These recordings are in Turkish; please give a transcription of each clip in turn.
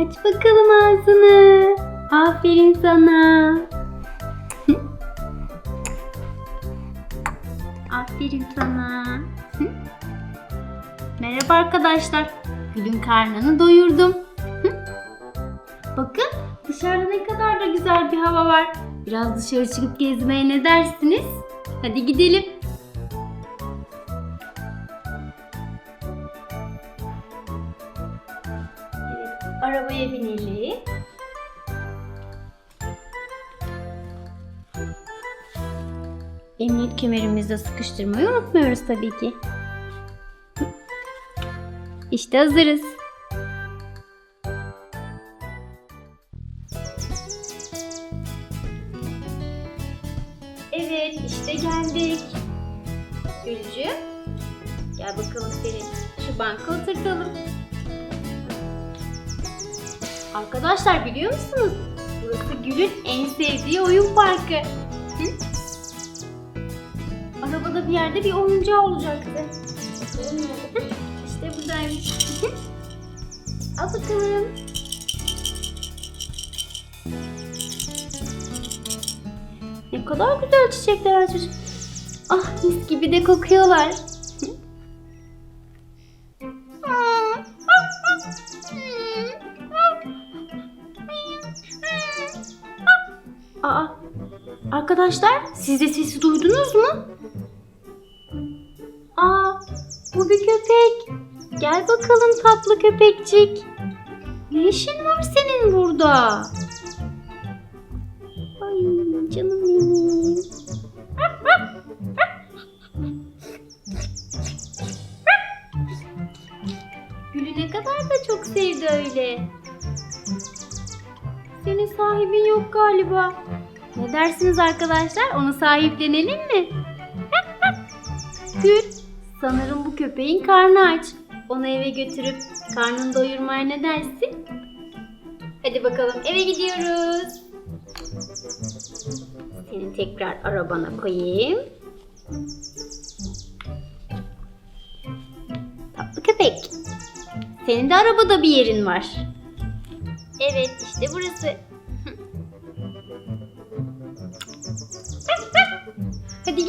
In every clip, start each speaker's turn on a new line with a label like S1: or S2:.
S1: Aç bakalım ağzını. Aferin sana. Aferin sana. Merhaba arkadaşlar. Gül'ün karnını doyurdum. Bakın dışarıda ne kadar da güzel bir hava var. Biraz dışarı çıkıp gezmeye ne dersiniz? Hadi gidelim. Arabaya binelim. Emniyet kemerimizi de sıkıştırmayı unutmuyoruz tabii ki. İşte hazırız. Evet, işte geldik. Gülcü, gel bakalım seni şu banka oturtalım. Arkadaşlar biliyor musunuz? Burası Gül'ün en sevdiği oyun parkı. Hı? Arabada bir yerde bir oyuncağı olacaktı. İşte buradaymış. Al bakalım. Ne kadar güzel çiçekler açmış. Ah mis gibi de kokuyorlar. Arkadaşlar siz de sesi duydunuz mu? Aa, bu bir köpek. Gel bakalım tatlı köpekçik. Ne işin var senin burada? Ay canım benim. Gülü ne kadar da çok sevdi öyle. Senin sahibin yok galiba. Ne dersiniz arkadaşlar? Onu sahiplenelim mi? Gül, sanırım bu köpeğin karnı aç. Onu eve götürüp karnını doyurmaya ne dersin? Hadi bakalım eve gidiyoruz. Seni tekrar arabana koyayım. Tatlı köpek. Senin de arabada bir yerin var. Evet işte burası.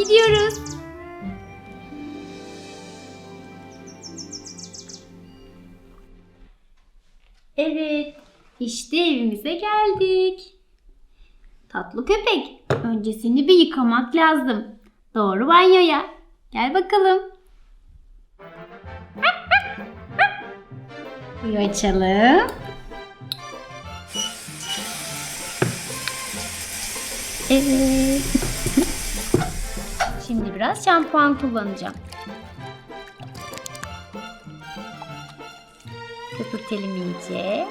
S1: Gidiyoruz. Evet, işte evimize geldik. Tatlı köpek, önce seni bir yıkamak lazım. Doğru banyoya. Gel bakalım. Suyu açalım. Evet. Biraz şampuan kullanacağım. Köpürtelim iyice.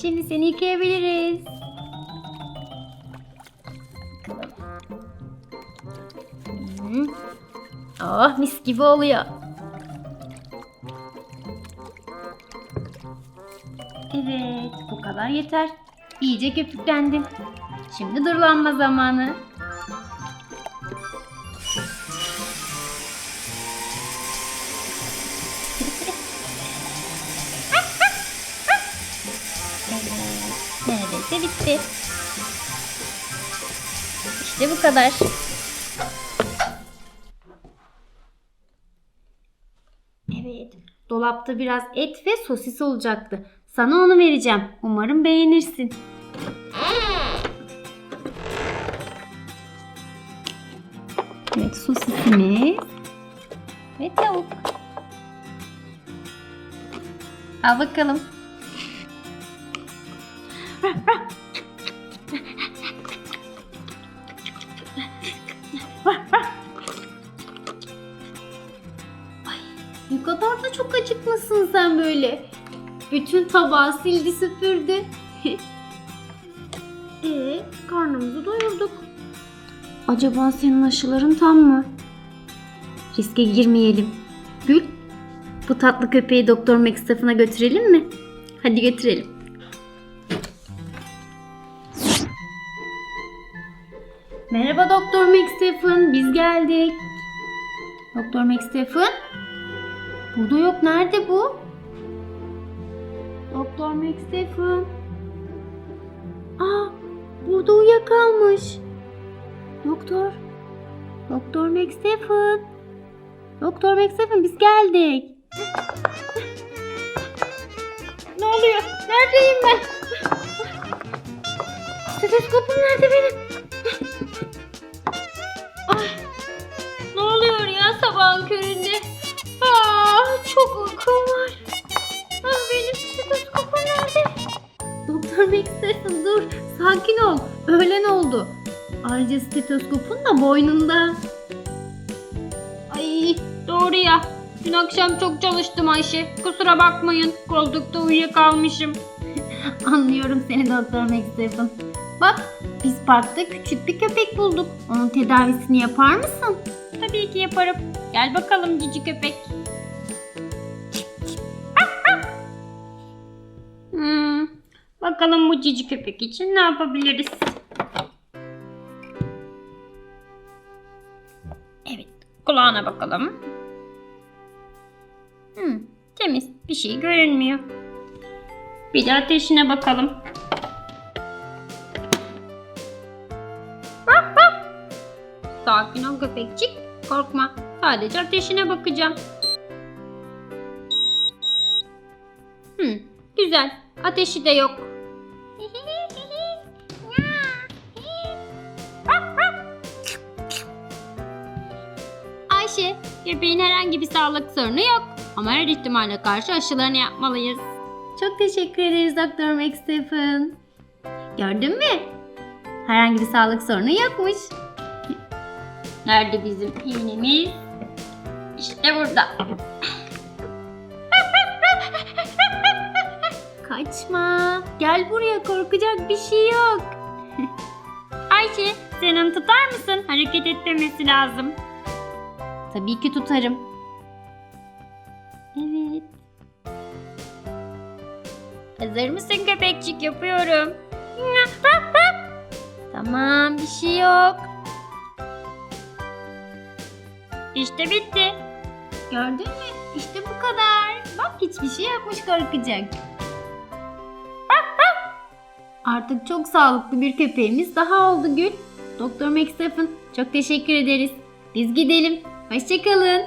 S1: Şimdi seni yıkayabiliriz. Bakalım. Oh mis gibi oluyor. Evet bu kadar yeter. İyice köpüklendin. Şimdi durulanma zamanı. Evet, neredeyse bitti. İşte bu kadar. Evet, dolapta biraz et ve sosis olacaktı. Sana onu vereceğim. Umarım beğenirsin. Evet, sosisimiz ve tavuk. Al bakalım. Ne kadar da çok acıkmışsın sen böyle. Bütün tabağı sildi süpürdü. e karnımızı doyurduk. Acaba senin aşıların tam mı? Riske girmeyelim. Gül, bu tatlı köpeği Doktor McStuff'ına götürelim mi? Hadi götürelim. Merhaba Doktor McStuff'ın, biz geldik. Doktor McStuff'ın, Burada yok. Nerede bu? Doktor McStephen. Aa, burada uyuyakalmış. Doktor. Doktor McStephen. Doktor McStephen biz geldik. ne oluyor? Neredeyim ben? Stetoskopum nerede benim? Ayrıca stetoskopun da boynunda. Ay doğru ya. Dün akşam çok çalıştım Ayşe. Kusura bakmayın. Koltukta uyuyakalmışım. Anlıyorum seni Doktor McStephen. Bak biz parkta küçük bir köpek bulduk. Onun tedavisini yapar mısın? Tabii ki yaparım. Gel bakalım cici köpek. Hmm, bakalım bu cici köpek için ne yapabiliriz? Kulağına bakalım. Hmm, temiz, bir şey görünmüyor. Bir de ateşine bakalım. Vaf vaf. Sakin ol köpekçik, korkma. Sadece ateşine bakacağım. Hmm, güzel. Ateşi de yok. Köpeğin herhangi bir sağlık sorunu yok. Ama her ihtimale karşı aşılarını yapmalıyız. Çok teşekkür ederiz Doktor McStephen. Gördün mü? Herhangi bir sağlık sorunu yokmuş. Nerede bizim iğnemiz? İşte burada. Kaçma. Gel buraya korkacak bir şey yok. Ayşe sen onu tutar mısın? Hareket etmemesi lazım. Tabii ki tutarım. Evet. Hazır mısın köpekçik? Yapıyorum. Tamam bir şey yok. İşte bitti. Gördün mü? İşte bu kadar. Bak hiçbir şey yokmuş korkacak. Artık çok sağlıklı bir köpeğimiz daha oldu Gül. Doktor McStephen çok teşekkür ederiz. Biz gidelim. Hoşçakalın.